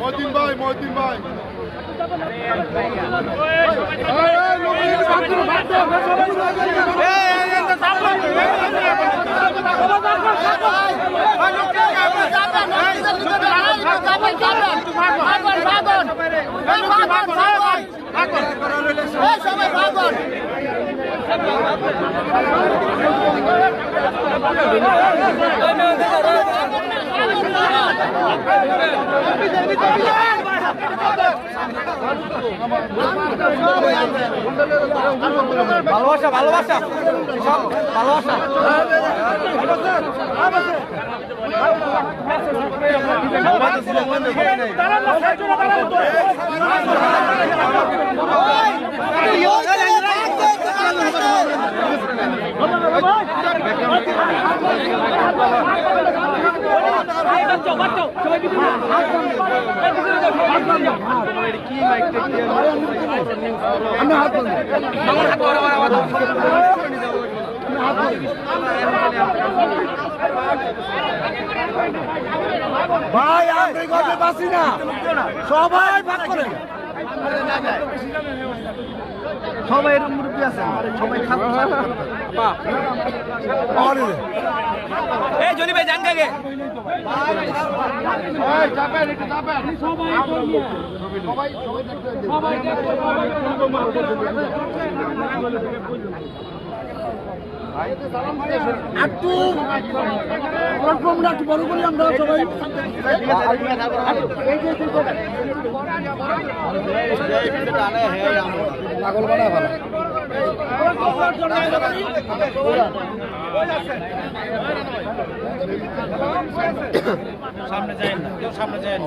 মদিন ভাই মদিন ভাই সবাই ভালোবাসা ভালোবাসা সব ভালোবাসা ভাই গল্পে বাসি না। সবাই ভাগ করেন সবাই এরকম মুরব্বী আছে? সবাই খাবে এই জনি ভাই জান গে একটু প্ল্যাটফর্মটা একটু বড় করি আমরা সবাই পাগল বানা ভালো সামনে যায় না কেউ সামনে যায় না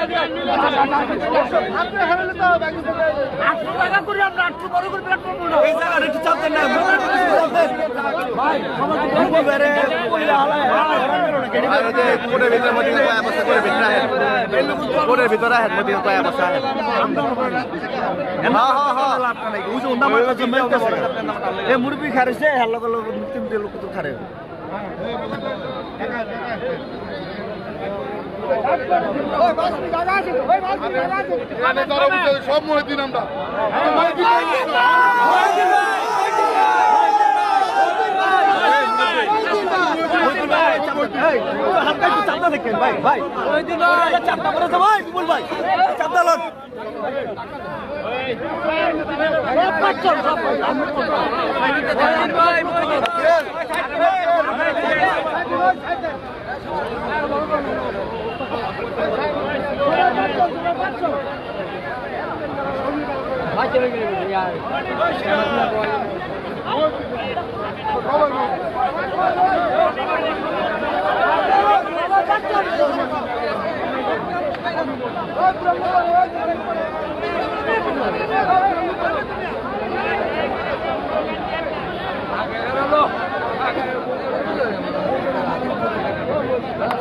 রে দেখ রে বাপ দেখ রে এই দেখ ভাই এই জায়গাটা একটু চাপ দেন না ভাই সমাজ বিপুল ভাইরে কইলা হালায় কোটের ভিতরে মদিন ভাই অবস্থা করে ভিতরে আহেন লোক তো খারে সব মনে দিন আমরা চাপটা দেখেন ভাই ভাই চাপটা করেছে ভাই বিপুল ভাই চাপটা লোক ভাই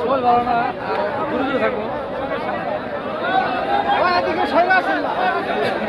সবাই ভালো না দূরে থাকব সবাই আসেন না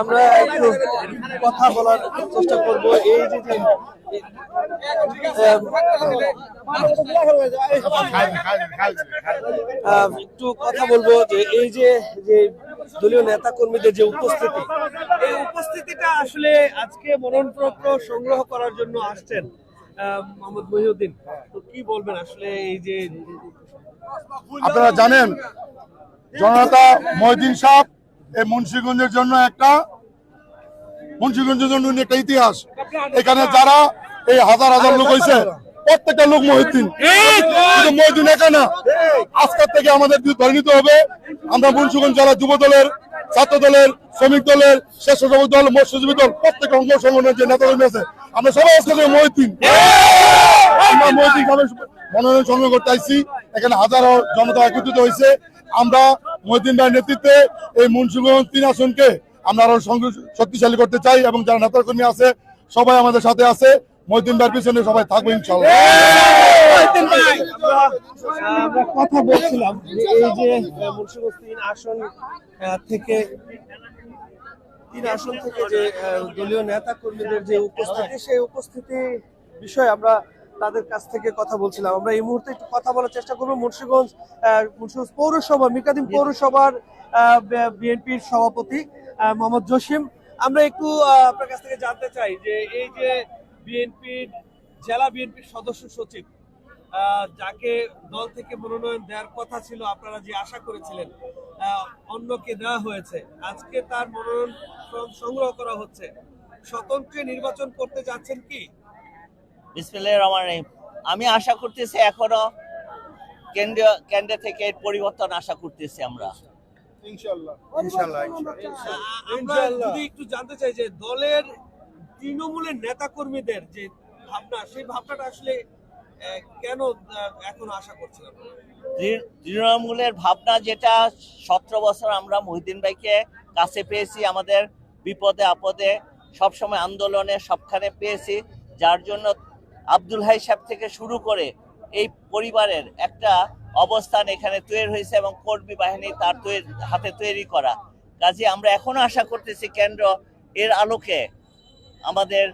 আমরা একটু কথা বলার চেষ্টা করব। এই যে একটু কথা বলব যে, এই যে দলীয় নেতা কর্মীদের যে উপস্থিতি, এই উপস্থিতিটা আসলে আজকে মনোনয়নপত্র সংগ্রহ করার জন্য আসছেন মোহাম্মদ মহিউদ্দিন। তো কি বলবেন আসলে এই যে আপনারা জানেন জনতা মহিদিন সাহ এই মুন্সিগঞ্জের জন্য একটা, মুন্সিগঞ্জের জন্য একটা ইতিহাস। এখানে যারা এই হাজার হাজার লোক হয়েছে প্রত্যেকটা লোক মহিদ্দিন মহিদ্দিন একা না। আজকের থেকে আমাদের ধরে নিতে হবে। আমরা মুন্সিগঞ্জ জেলা যুব দলের, ছাত্র দলের, শ্রমিক দলের স্বেচ্ছাসেবক দল মৎস্যজীবী দল, প্রত্যেকটা অঙ্গ সংগঠনের যে নেতাকর্মী আছে, আমরা সবাই আজকে থেকে মহিদ্দিন আমরা মহিদ্দিন খাবে মনোনয়ন সংগ্রহ করতে আইছি। এখানে হাজারো জনতা একত্রিত হয়েছে আমরা মহিদ্দিন ভাইয়ের নেতৃত্বে এই মুন্সিগঞ্জ তিন আসনকে আমরা আরও শক্তিশালী করতে চাই এবং যারা নেতাকর্মী আছে সবাই আমাদের সাথে আছে। মহিদ্দিন ভাইয়ের পিছনে সবাই থাকবে ইনশাল্লাহ আমরা কথা বলছিলাম যে এই যে মুন্সিগঞ্জ তিন আসন থেকে তিন আসন থেকে যে দলীয় নেতা কর্মীদের যে উপস্থিতি সেই উপস্থিতি বিষয়ে আমরা তাদের কাছ থেকে কথা বলছিলাম। আমরা এই মুহূর্তে একটু কথা বলার চেষ্টা করব। মুন্সিগঞ্জ মুন্সিগঞ্জ পৌরসভা মিকাদিম পৌরসভার বিএনপির সভাপতি মোহাম্মদ জসিম। আমরা একটু আপনার কাছ থেকে জানতে চাই যে এই যে বিএনপির জেলা বিএনপির সদস্য সচিব যাকে দল থেকে মনোনয়ন দেওয়ার কথা ছিল আপনারা যে আশা করেছিলেন আহ, অন্যকে দেওয়া হয়েছে আজকে তার মনোনয়ন সংগ্রহ করা হচ্ছে। স্বতন্ত্র নির্বাচন করতে যাচ্ছেন কি? বিসমিল্লাহির রহমানির রহিম। আমি আশা করতেছি এখনও কেন্দ্রীয় কেন্দ্র থেকে এর পরিবর্তন আশা করতেছি আমরা। যদি একটু জানতে চাই যে দলের তৃণমূলের নেতা কর্মীদের যে ভাবনা সেই ভাবনাটা আসলে কেন এখনও আশা করছেন তৃণমূলের ভাবনা যেটা সতেরো বছর আমরা মহিদিন ভাইকে কাছে পেয়েছি আমাদের বিপদে আপদে সবসময় আন্দোলনে সবখানে পেয়েছি। যার জন্য আব্দুল হাই সাহেব থেকে শুরু করে এই পরিবারের একটা অবস্থান এখানে তৈরি হয়েছে এবং কর্মী বাহিনী তার তৈরি হাতে তৈরি করা। কাজে আমরা এখনও আশা করতেছি কেন্দ্র এর আলোকে আমাদের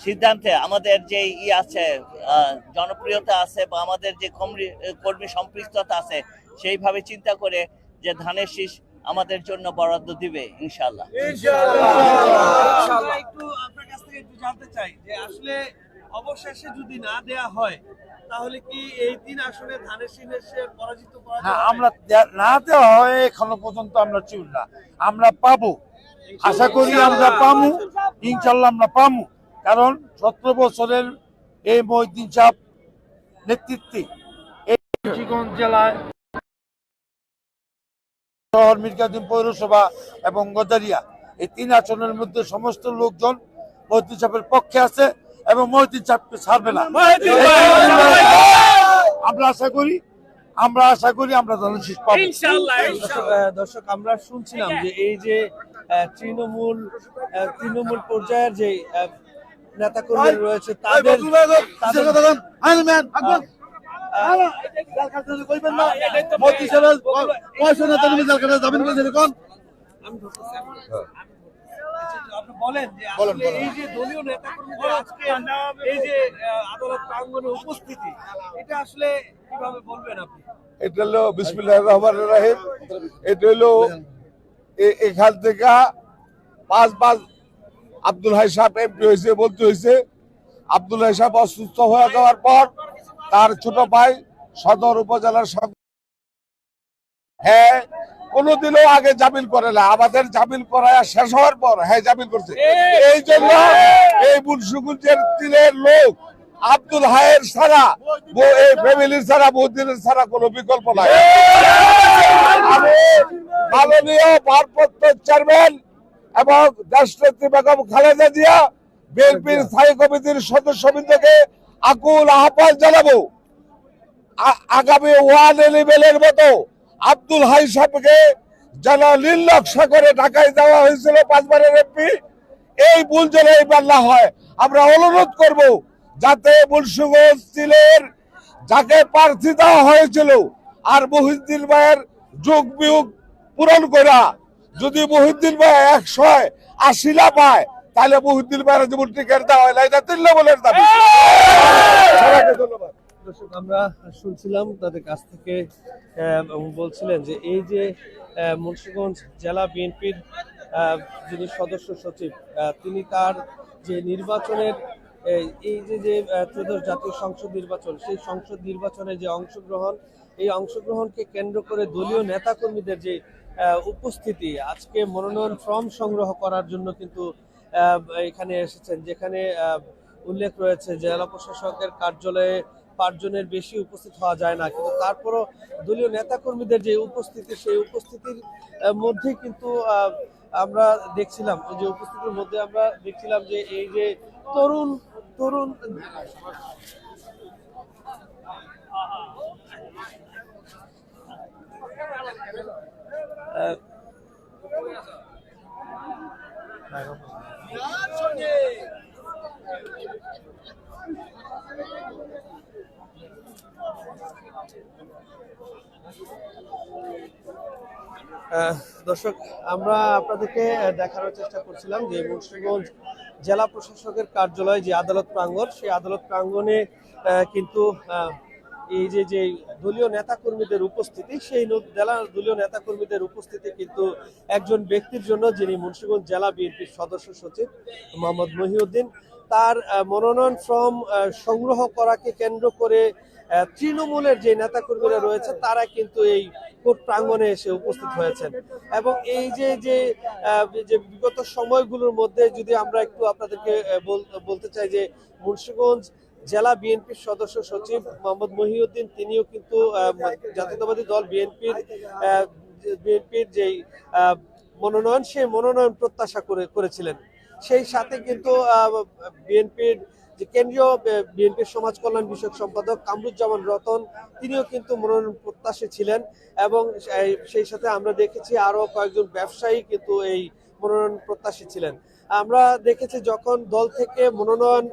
সিদ্ধান্তে আমাদের যে ই আছে আহ, জনপ্রিয়তা আছে বা আমাদের যে কর্মী কর্মী সম্পৃক্ততা আছে সেইভাবে চিন্তা করে যে ধানের শীষ আমাদের জন্য বরাদ্দ দিবে ইনশাল্লাহ একটু আপনার কাছ থেকে একটু জানতে চাই যে আসলে অবশেষে যদি না দেয়া হয় তাহলে কি এই তিন আসনে ধানের শীষে পরাজিত করা না আমরা না দেওয়া হয় এখনও পর্যন্ত আমরা চুল না। আমরা পাবো। আশা করি আমরা পামু ইনশাল্লাহ আমরা পামু কারণ সতেরো বছরের এই মহিদিন সাহেব নেতৃত্বে এই মুন্সিগঞ্জ জেলায় শহর মির্কাদিম পৌরসভা এবং গজারিয়া এই তিন আসনের মধ্যে সমস্ত লোকজন মহিদিন সাহেবের পক্ষে আছে। এবং মহিদিন সাহেবকে ছাড়বে না। আমরা আশা করি আমরা আশা করি আমরা পাবো। দর্শক, আমরা শুনছিলাম যে এই যে তৃণমূল তৃণমূল পর্যায়ের যে নেতা কর্মী রয়েছে তাদের তাদের- আপনি বলেন যে আসলে এই যে দলীয় নেতা আজকে এই যে আদালত প্রাঙ্গণে উপস্থিতি এটা আসলে কীভাবে বলবেন আপনি? এটা হলো রাহিম। এটা এখান থেকে পাঁচ পাঁচ আব্দুল হাই সাহেব এমপি হয়েছে বলতে হয়েছে। আব্দুল হাই সাহেব অসুস্থ হয়ে যাওয়ার পর তার ছোট ভাই সদর উপজেলার হ্যাঁ কোনোদিনও আগে জামিন করে না। আমাদের জামিন করায় শেষ হওয়ার পর হ্যাঁ জামিন করছে। এই জন্য এই মুন্সিগঞ্জের তিলের লোক আব্দুল হায়ের ছাড়া এই ফ্যামিলির ছাড়া বহুদিনের ছাড়া কোনো বিকল্প নাই। মাননীয় ভারপ্রাপ্ত চেয়ারম্যান এবং রাষ্ট্রপতি বেগম খালেদা জিয়া, বিএনপির স্থায়ী কমিটির সদস্যবৃন্দকে আকুল আহ্বান জানাব। আগামী ওয়ান এলিভেনের মতো আব্দুল হাই সাহেবকে যেন নির্লক্ষ্য করে ঢাকায় দেওয়া হয়েছিল পাঁচবারের এমপি এই ভুল যেন এইবার না হয় আমরা অনুরোধ করব যাতে মুন্সিগঞ্জ জেলের যাকে প্রার্থী দেওয়া হয়েছিল আর মহিউদ্দিন ভাইয়ের যোগ বিয়োগ পূরণ করা যদি মহিউদ্দিন ভাই একশো আশি না পায় তাহলে মহিউদ্দিন ভাইয়ের যেমন টিকিট দেওয়া হয় না এটা তৃণমূলের দাবি। ধন্যবাদ। দর্শক, আমরা শুনছিলাম তাদের কাছ থেকে বলছিলেন যে এই যে মুন্সিগঞ্জ জেলা বিএনপির যিনি সদস্য সচিব তিনি তার যে নির্বাচনের এই যে যে ত্রয়োদশ জাতীয় সংসদ নির্বাচন, সেই সংসদ নির্বাচনে যে অংশগ্রহণ, এই অংশগ্রহণকে কেন্দ্র করে দলীয় নেতাকর্মীদের যে উপস্থিতি, আজকে মনোনয়ন ফর্ম সংগ্রহ করার জন্য কিন্তু এখানে এসেছেন, যেখানে উল্লেখ রয়েছে, জেলা প্রশাসকের কার্যালয়ে পাঁচজনের বেশি উপস্থিত হওয়া যায় না। কিন্তু তারপরও দলীয় নেতাকর্মীদের যে উপস্থিতি সেই উপস্থিতির মধ্যে কিন্তু আমরা দেখছিলাম যে উপস্থিতির মধ্যে আমরা দেখছিলাম যে এই যে তরুণ তরুণ আহ, দর্শক, আমরা আপনাদেরকে দেখানোর চেষ্টা করছিলাম যে মুন্সিগঞ্জ জেলা প্রশাসকের কার্যালয় যে আদালত প্রাঙ্গণ, সেই আদালত প্রাঙ্গণে কিন্তু এই যে যে দলীয় নেতাকর্মীদের উপস্থিতি, সেই জেলা দলীয় নেতাকর্মীদের উপস্থিতি কিন্তু একজন ব্যক্তির জন্য, যিনি মুন্সিগঞ্জ জেলা বিএনপির সদস্য সচিব, মোহাম্মদ মহিউদ্দিন, তার মনোনয়ন ফর্ম সংগ্রহ করাকে কেন্দ্র করে তৃণমূলের যে নেতাকর্মীরা রয়েছে, তারা কিন্তু এই কোর্ট প্রাঙ্গণে এসে উপস্থিত হয়েছেন। এবং এই যে যে যে বিগত সময়গুলোর মধ্যে যদি আমরা একটু আপনাদেরকে বলতে চাই যে, মুন্সিগঞ্জ জেলা বিএনপির সদস্য সচিব মোহাম্মদ মহিউদ্দিন, তিনিও কিন্তু জাতীয়তাবাদী দল বিএনপির বিএনপির যেই মনোনয়ন, সেই মনোনয়ন প্রত্যাশা করে, করেছিলেন। সেই সাথে কিন্তু বিএনপির যে কেন্দ্রীয় বিএনপির সমাজ কল্যাণ বিষয়ক সম্পাদক কামরুজ্জামান রতন, তিনিও কিন্তু মনোনয়ন প্রত্যাশী ছিলেন এবং সেই- সাথে আমরা দেখেছি আরও কয়েকজন ব্যবসায়ী কিন্তু এই মনোনয়ন প্রত্যাশী ছিলেন। আমরা দেখেছি যখন দল থেকে মনোনয়ন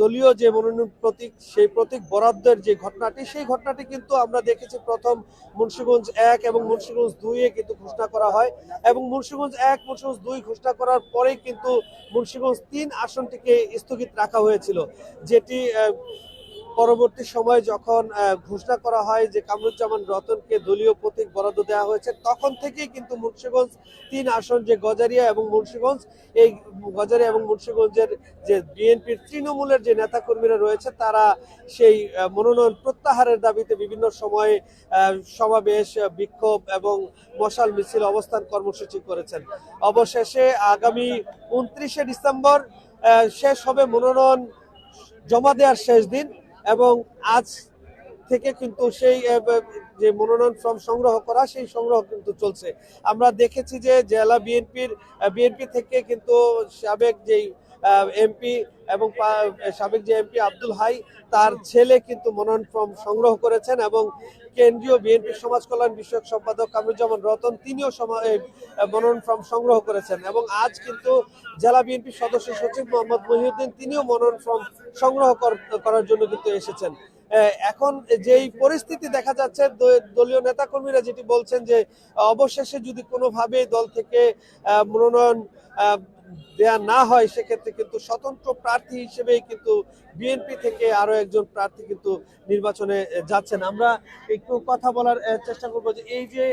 দলীয় যে মনোনয়ন প্রতীক, সেই প্রতীক বরাদ্দের যে ঘটনাটি, সেই ঘটনাটি কিন্তু আমরা দেখেছি প্রথম মুন্সীগঞ্জ এক এবং মুন্সিগঞ্জ দুইয়ে কিন্তু ঘোষণা করা হয় এবং মুন্সীগঞ্জ এক, মুন্সীগঞ্জ দুই ঘোষণা করার পরেই কিন্তু মুন্সীগঞ্জ তিন আসনটিকে স্থগিত রাখা হয়েছিল, যেটি পরবর্তী সময় যখন ঘোষণা করা হয় যে কামরুজ্জামান রতনকে দলীয় প্রতীক বরাদ্দ দেওয়া হয়েছে, তখন থেকেই কিন্তু মুন্সিগঞ্জ তিন আসন যে গজারিয়া এবং মুন্সিগঞ্জ, এই গজারিয়া এবং মুন্সিগঞ্জের যে বিএনপির তৃণমূলের যে নেতাকর্মীরা রয়েছে, তারা সেই মনোনয়ন প্রত্যাহারের দাবিতে বিভিন্ন সময়ে সমাবেশ, বিক্ষোভ এবং মশাল মিছিল অবস্থান কর্মসূচি করেছেন। অবশেষে আগামী উনত্রিশে ডিসেম্বর শেষ হবে মনোনয়ন, জমা দেওয়ার শেষ দিন। এবং আজ থেকে কিন্তু সেই যে মনোনয়ন ফর্ম সংগ্রহ করা, সেই সংগ্রহ কিন্তু চলছে। আমরা দেখেছি যে জেলা বিএনপির বিএনপি থেকে কিন্তু সাবেক যেই এমপি এবং সাবেক যে এমপি আব্দুল হাই, তার ছেলে কিন্তু মনোনয়ন ফর্ম সংগ্রহ করেছেন এবং কেন্দ্রীয় বিএনপি সমাজ কল্যাণ বিষয়ক সম্পাদক কামরুজ্জামান রতন, তিনিও মনোনয়ন ফর্ম সংগ্রহ করেছেন এবং আজ কিন্তু জেলা বিএনপি সদস্য সচিব মোহাম্মদ মহিউদ্দিন, তিনিও মনোনয়ন ফর্ম সংগ্রহ কর- করার জন্য কিন্তু এসেছেন। এখন যেই পরিস্থিতি দেখা যাচ্ছে দলীয় নেতাকর্মীরা যেটি বলছেন যে, অবশেষে যদি কোনোভাবে দল থেকে মনোনয়ন দেয়া না হয়, সেক্ষেত্রে কিন্তু স্বতন্ত্র প্রার্থী হিসেবেই কিন্তু বিএনপি থেকে আরও একজন প্রার্থী কিন্তু নির্বাচনে যাচ্ছেন। আমরা একটু কথা বলার চেষ্টা করব যে, এই যে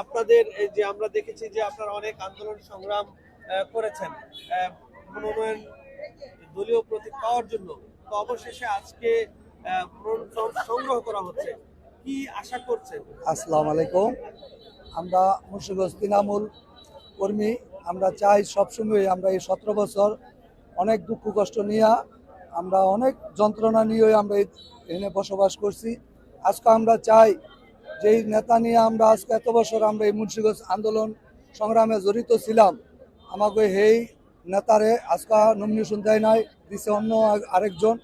আপনাদের যে আমরা দেখেছি যে আপনারা অনেক আন্দোলন সংগ্রাম করেছেন মনোনয়ন দলীয় প্রতীক পাওয়ার জন্য। অবশেষে আজকে সংগ্রহ করা হচ্ছে। কি আশা করছেন? আসসালামু আলাইকুম। আমরা মুন্সিগঞ্জ তৃণমূল কর্মী, আমরা চাই সবসময় আমরা এই সতেরো বছর অনেক দুঃখ কষ্ট নিয়ে আমরা অনেক যন্ত্রণা নিয়ে আমরা এই- বসবাস করছি। আজকে আমরা চাই যে নেতা নিয়ে আমরা আজকে এত বছর আমরা এই মুন্সিগঞ্জ আন্দোলন সংগ্রামে জড়িত ছিলাম, আমাকে এই নেতারে আজকে নমিনেশন দেয় নাই, দিছে অন্য আরেকজন,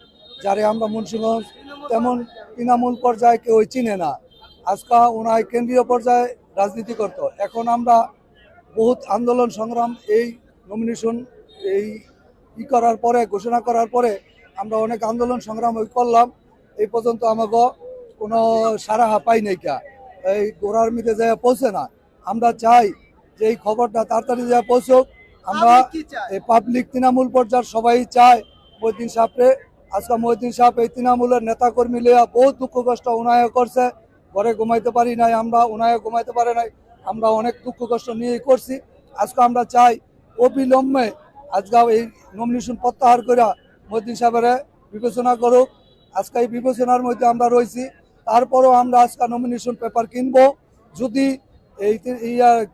যারে আমরা মুন্সিগঞ্জ তেমন তৃণমূল পর্যায়ে কেউ চিনে না। আজকে ওনার কেন্দ্রীয় পর্যায়ে রাজনীতি করত। এখন আমরা বহুত আন্দোলন সংগ্রাম এই নমিনেশন এই ই করার পরে, ঘোষণা করার পরে আমরা অনেক আন্দোলন সংগ্রাম করলাম। এই পর্যন্ত আমাকে কোনো সারা পাই নাই কা। এই গোড়ার মিতে যায় পৌঁছে না। আমরা চাই যে এই খবরটা তাড়াতাড়ি যায় পৌঁছুক। আমরা এই পাবলিক তৃণমূল পর্যায়ের সবাই চায়। মহিদ্দিন সাহেবরে আজকে মহিদ্দিন সাহেব এই তৃণমূলের নেতা কর্মী লিয়া বহুত দুঃখ কষ্ট উনায় করছে। ঘরে ঘুমাইতে পারি নাই আমরা উনায় ঘুমাইতে পারে নাই আমরা অনেক দুঃখ কষ্ট নিয়ে করছি। আজকে আমরা চাই অবিলম্বে আজকে এই নমিনেশন প্রত্যাহার করে মহিদ্দিন সাহেবের বিবেচনা করুক। আজকে এই বিবেচনার মধ্যে আমরা রয়েছি তারপরেও আমরা আজকে নমিনেশন পেপার কিনবো। যদি এই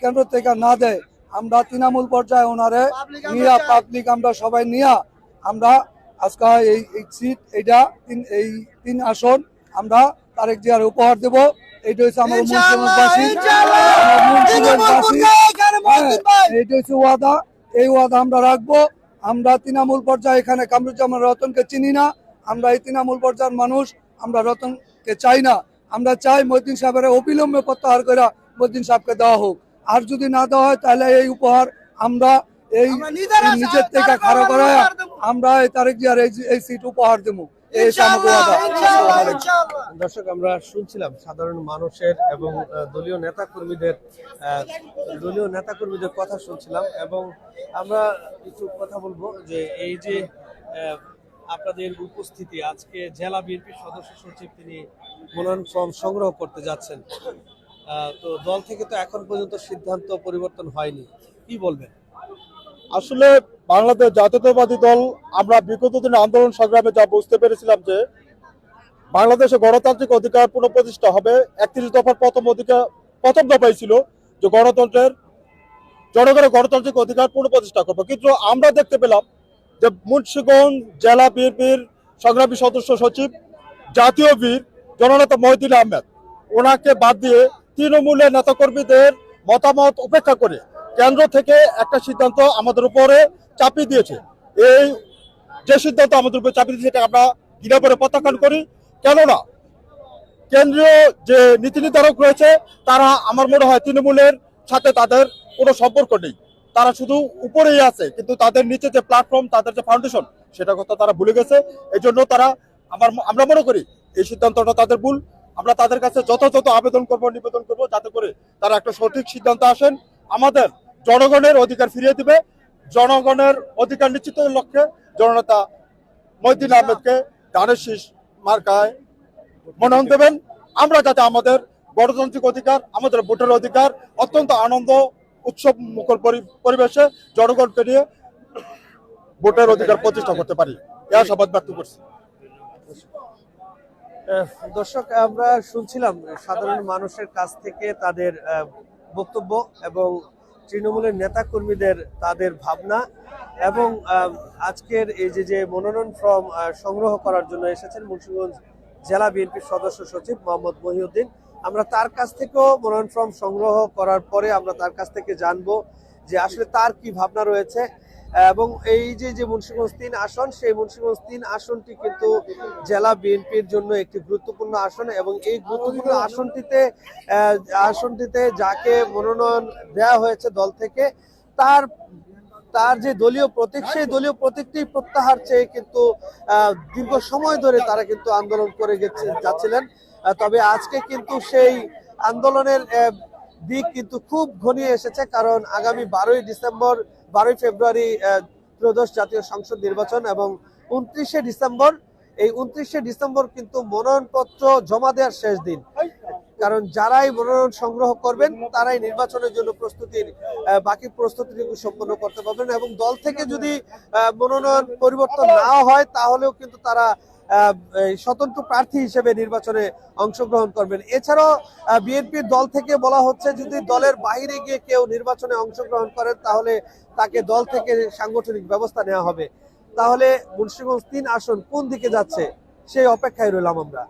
কেন্দ্র থেকে না দেয় আমরা তৃণমূল পর্যায়ে ওনারে নিয়া পাবলিক আমরা সবাই নিয়া আমরা আজকে এই সিট এইটা তিন এই তিন আসন আমরা তারেক জিয়ার উপহার দেব। এইটা হচ্ছে আমার মুন্সিগঞ্জবাসী। মুন্সিগঞ্জবাসী। হ্যাঁ, এইটা হচ্ছে ওয়াদা। এই ওয়াদা আমরা রাখব। আমরা তৃণমূল পর্যায়ে এখানে কামরুজ্জামান রতনকে চিনি না। আমরা এই তৃণমূল পর্যায়ের মানুষ। আমরা রতনকে চাই না। আমরা চাই সাহেবের অবিলম্বে প্রত্যাহার করে মহিদ্দিন সাহেবকে দেওয়া হোক। আর যদি না দেওয়া হয় তাহলে এই উপহার আমরা এই নিজের থেকে খারাপ করায় আমরা এই তারেক জিয়ার এই এই সিট উপহার দেবো। দর্শক আমরা শুনছিলাম সাধারণ মানুষের এবং দলীয় নেতা কর্মীদের দলীয় নেতা কর্মীদের কথা শুনছিলাম এবং আমরা একটু কথা বলব যে এই যে আহ, আপনাদের উপস্থিতি আজকে জেলা বিএনপির সদস্য সচিব তিনি মনোনয়ন ফর্ম সংগ্রহ করতে যাচ্ছেন। তো দল থেকে তো এখন পর্যন্ত সিদ্ধান্ত পরিবর্তন হয়নি। কি বলবেন? আসলে বাংলাদেশ জাতীয়তাবাদী দল, আমরা বিগত দিনে আন্দোলন সংগ্রামে যা বুঝতে পেরেছিলাম যে বাংলাদেশে গণতান্ত্রিক অধিকার পুনঃপ্রতিষ্ঠা হবে। একত্রিশ দফার প্রথম অধিকার প্রথম দফাই ছিল যে গণতন্ত্রের, জনগণের গণতান্ত্রিক অধিকার পুনঃপ্রতিষ্ঠা করব। কিন্তু আমরা দেখতে পেলাম যে মুন্সিগঞ্জ জেলা বিএনপির সংগ্রামী সদস্য সচিব জাতীয় বীর জননেতা মহিদিন আহমেদ, ওনাকে বাদ দিয়ে তৃণমূলের নেতাকর্মীদের মতামত উপেক্ষা করে কেন্দ্র থেকে একটা সিদ্ধান্ত আমাদের উপরে চাপিয়ে দিয়েছে। এই যে সিদ্ধান্ত আমাদের উপরে চাপিয়ে দিয়েছে সেটা আমরা ঘৃণা করে প্রত্যাখ্যান করি। কেননা কেন্দ্রীয় যে নীতি নির্ধারক রয়েছে, তারা আমার মনে হয় তৃণমূলের সাথে তাদের কোনো সম্পর্ক নেই। তারা শুধু উপরেই আছে, কিন্তু তাদের নিচে যে প্ল্যাটফর্ম তাদের যে ফাউন্ডেশন সেটা কথা তারা ভুলে গেছে। এই জন্য তারা আমার আমরা মনে করি এই সিদ্ধান্তটা তাদের ভুল। আমরা তাদের কাছে যথাযথ আবেদন করব, নিবেদন করব, যাতে করে তারা একটা সঠিক সিদ্ধান্ত আসেন। আমাদের জনগণের অধিকার ফিরিয়ে দিবে। জনগণের অধিকার নিশ্চিতের লক্ষ্যে জননেতা মহিদিন আহমেদকে ধানের শীষ মার্কায় মনোনয়ন দেবেন। আমরা যাতে আমাদের গণতান্ত্রিক অধিকার, আমাদের ভোটের অধিকার অত্যন্ত আনন্দ, উৎসব মুখর পরি- পরিবেশে জনগণকে নিয়ে ভোটের অধিকার প্রতিষ্ঠা করতে পারি। এ আশাবাদ ব্যক্ত করছি। দর্শক, আমরা শুনছিলাম সাধারণ মানুষের কাছ থেকে তাদের বক্তব্য এবং তৃণমূলের নেতা কর্মীদের তাদের ভাবনা এবং আজকের এই যে যে মনোনয়ন ফর্ম সংগ্রহ করার জন্য এসেছেন মুন্সিগঞ্জ জেলা বিএনপির সদস্য সচিব মোহাম্মদ মহিউদ্দিন। আমরা তার কাছ থেকেও মনোনয়ন ফর্ম সংগ্রহ করার পরে আমরা তার কাছ থেকে জানব যে আসলে তার কি ভাবনা রয়েছে। এবং এই যে যে মুন্সিগঞ্জ তিন আসন, সেই মুন্সিগঞ্জ তিন আসনটি কিন্তু জেলা বিএনপির জন্য একটি গুরুত্বপূর্ণ আসন এবং এই গুরুত্বপূর্ণ আসনটিতে আসনটিতে যাকে মনোনয়ন দেওয়া হয়েছে দল থেকে, তার তার যে দলীয় প্রতীক, সেই দলীয় প্রতীকটি প্রত্যাহার চেয়ে কিন্তু দীর্ঘ সময় ধরে তারা কিন্তু আন্দোলন করে গেছে, যাচ্ছিলেন। তবে আজকে কিন্তু সেই আন্দোলনের দিক কিন্তু খুব ঘনিয়ে এসেছে, কারণ আগামী বারোই ডিসেম্বর, বারোই ফেব্রুয়ারি ত্রয়োদশ জাতীয় সংসদ নির্বাচন এবং উনত্রিশে ডিসেম্বর। এই উনত্রিশে ডিসেম্বর কিন্তু মনোনয়নপত্র জমা দেওয়ার শেষ দিন। কারণ যারাই মনোনয়ন সংগ্রহ করবেন, তারাই নির্বাচনের জন্য প্রস্তুতির বাকি প্রস্তুতিটুকু সম্পন্ন করতে পারবেন এবং দল থেকে যদি মনোনয়ন পরিবর্তন না হয়, তাহলেও কিন্তু তারা স্বতন্ত্র প্রার্থী হিসেবে নির্বাচনে অংশগ্রহণ করবেন। এছাড়াও বিএনপির দল থেকে বলা হচ্ছে, যদি দলের বাইরে গিয়ে কেউ নির্বাচনে অংশগ্রহণ করেন, তাহলে তাকে দল থেকে সাংগঠনিক ব্যবস্থা নেওয়া হবে। তাহলে মুন্সিগঞ্জ তিন আসন কোন দিকে যাচ্ছে? সেই অপেক্ষায় রইলাম আমরা।